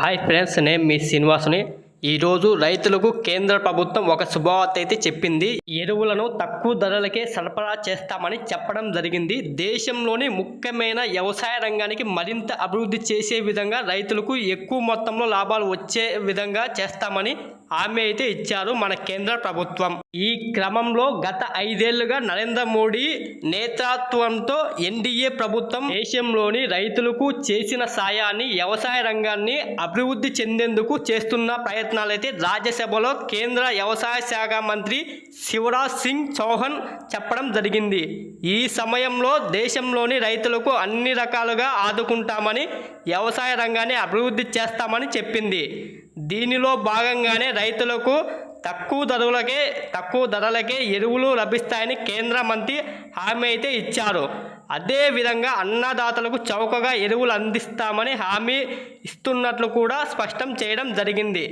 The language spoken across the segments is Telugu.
హాయ్ ఫ్రెండ్స్ నేను మీ శ్రీనివాసుని. ఈరోజు రైతులకు కేంద్ర ప్రభుత్వం ఒక శుభవార్త అయితే చెప్పింది. ఎరువులను తక్కువ ధరలకే సరఫరా చేస్తామని చెప్పడం జరిగింది. దేశంలోని ముఖ్యమైన వ్యవసాయ రంగానికి మరింత అభివృద్ధి చేసే విధంగా రైతులకు ఎక్కువ మొత్తంలో లాభాలు వచ్చే విధంగా చేస్తామని హామీ అయితే ఇచ్చారు మన కేంద్ర ప్రభుత్వం. ఈ క్రమంలో గత ఐదేళ్ళుగా నరేంద్ర మోడీ నేతృత్వంతో ఎన్డీఏ ప్రభుత్వం దేశంలోని రైతులకు చేసిన సాయాన్ని వ్యవసాయ రంగాన్ని అభివృద్ధి చెందేందుకు చేస్తున్న ప్రయత్నాలైతే రాజ్యసభలో కేంద్ర వ్యవసాయ శాఖ మంత్రి శివరాజ్ సింగ్ చౌహాన్ చెప్పడం జరిగింది. ఈ సమయంలో దేశంలోని రైతులకు అన్ని రకాలుగా ఆదుకుంటామని వ్యవసాయ రంగాన్ని అభివృద్ధి చేస్తామని చెప్పింది. దీనిలో భాగంగానే రైతులకు తక్కువ ధరలకే తక్కువ ధరలకే ఎరువులు లభిస్తాయని కేంద్ర మంత్రి హామీ అయితే ఇచ్చారు. అదేవిధంగా అన్నదాతలకు చౌకగా ఎరువులు అందిస్తామని హామీ ఇస్తున్నట్లు కూడా స్పష్టం చేయడం జరిగింది.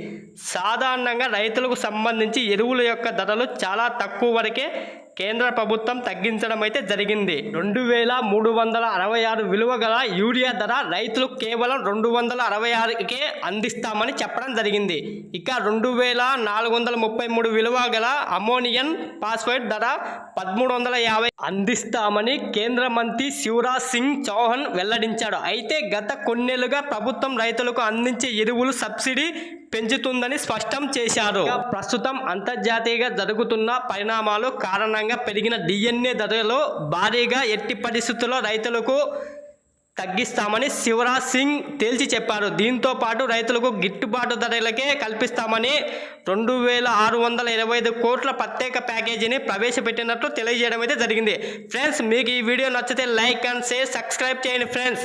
సాధారణంగా రైతులకు సంబంధించి ఎరువుల యొక్క ధరలు చాలా తక్కువ వరకే కేంద్ర ప్రభుత్వం తగ్గించడం అయితే జరిగింది. రెండు వేల మూడు వందల అరవై ఆరు విలువ గల యూరియా ధర రైతులు కేవలం రెండు వందల అరవై ఆరుకే అందిస్తామని చెప్పడం జరిగింది. ఇక రెండు వేల నాలుగు వందల ముప్పై మూడు విలువ గల అమోనియన్ ఫాస్ఫేట్ ధర పదమూడు వందల యాభై అందిస్తామని కేంద్ర మంత్రి శివరాజ్ సింగ్ చౌహాన్ వెల్లడించాడు. అయితే గత కొన్నేళ్ళుగా ప్రభుత్వం రైతులకు అందించే ఎరువులు సబ్సిడీ పెంచుతుందని స్పష్టం చేశారు. ప్రస్తుతం అంతర్జాతీయంగా జరుగుతున్న పరిణామాలు కారణంగా పెరిగిన డిఎన్ఏ ధరలో భారీగా ఎట్టి పరిస్థితుల్లో రైతులకు తగ్గిస్తామని శివరాజ్ సింగ్ తేల్చి చెప్పారు. దీంతో పాటు రైతులకు గిట్టుబాటు ధరలకే కల్పిస్తామని రెండు వేల ఆరు వందల ఇరవై ఐదు కోట్ల ప్రత్యేక ప్యాకేజీని ప్రవేశపెట్టినట్లు తెలియజేయడం అయితే జరిగింది. ఫ్రెండ్స్ మీకు ఈ వీడియో నచ్చితే లైక్ అండ్ షేర్ సబ్స్క్రైబ్ చేయండి ఫ్రెండ్స్.